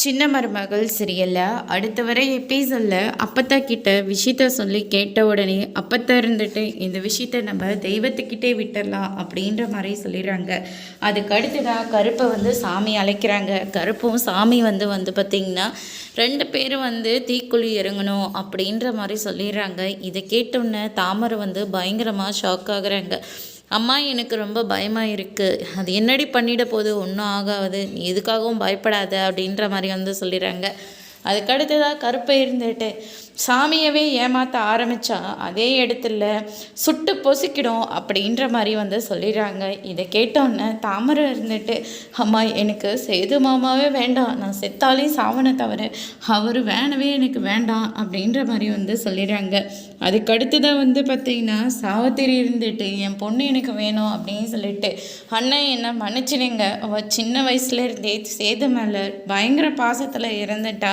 சின்ன மருமகள் சீரியலில் அடுத்த வரை எபிசோடில் அப்பத்தா கிட்ட விஷயத்த சொல்லி கேட்ட உடனே அப்பத்தா இருந்துட்டு இந்த விஷயத்த நம்ம தெய்வத்துக்கிட்டே விட்டுடலாம் அப்படின்ற மாதிரி சொல்லிடுறாங்க. அதுக்கு அடுத்ததாக கருப்பை வந்து சாமி அழைக்கிறாங்க. கருப்பும் சாமி வந்து வந்து பார்த்திங்கன்னா ரெண்டு பேரும் வந்து தீக்குழி இறங்கணும் அப்படின்ற மாதிரி சொல்லிடுறாங்க. இதை கேட்டோன்னே தாமரை வந்து பயங்கரமாக ஷாக் ஆகுறாங்க. அம்மா எனக்கு ரொம்ப பயமாக இருக்குது அது என்னடி பண்ணிட போகுது? ஒன்றும் ஆகாது. நீ எதுக்காகவும் பயப்படாத அப்படின்ற மாதிரி வந்து சொல்லிடுறாங்க. அதுக்கடுத்ததாக கருப்பை இருந்துட்டு சாமியவே ஏமாற்ற ஆரம்பித்தா அதே இடத்துல சுட்டு பொசிக்கிடும் அப்படின்ற மாதிரி வந்து சொல்லிடுறாங்க. இதை கேட்டோன்னே தாமரை இருந்துட்டு அம்மா எனக்கு சேது மாமாவே வேண்டாம். நான் செத்தாலையும் சாவனை தவிர அவர் வேணவே எனக்கு வேண்டாம். அப்படின்ற மாதிரி வந்து சொல்லிடுறாங்க. அதுக்கடுத்ததாக வந்து பார்த்தீங்கன்னா சாவத்திரி இருந்துட்டு என் பொண்ணு எனக்கு வேணும் அப்படின்னு சொல்லிட்டு அண்ணன் என்ன மன்னிச்சிடுங்க. அவள் சின்ன வயசுலேருந்தே சேது மேலே பயங்கர பாசத்தில் இறந்துட்டா.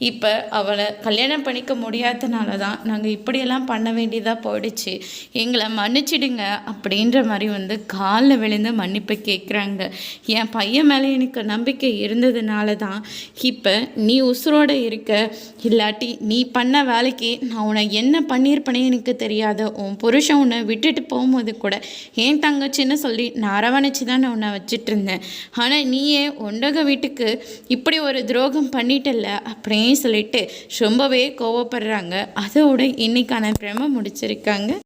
இப்போ அவளை கல்யாணம் பண்ணிக்க முடியாதனால தான் நாங்கள் இப்படியெல்லாம் பண்ண வேண்டியதாக போயிடுச்சு. எங்களை மன்னிச்சிடுங்க அப்படின்ற மாதிரி வந்து காலில் விழுந்து மன்னிப்பு கேட்குறாங்க என் பையன் மேலே எனக்கு நம்பிக்கை இருந்ததுனால தான் இப்போ நீ உசுரோடு இருக்க. இல்லாட்டி நீ பண்ண வேலைக்கு நான் உன்னை என்ன பண்ணியிருப்பேனே எனக்கு தெரியாது. உன் புருஷன் உன்னை விட்டுட்டு போகும்போது கூட ஏன் தங்கச்சின்னு சொல்லி நான் அரவணைச்சு தான் நான் உன்னை வச்சிட்டு இருந்தேன். ஆனால் நீயே ஒண்டக வீட்டுக்கு இப்படி ஒரு துரோகம் பண்ணிட்டல அப்படின்னு சொல்லிட்டு ரொம்பவே கோவப்படுறாங்க. அதோட இன்னைக்கான பிரம முடிச்சிருக்காங்க.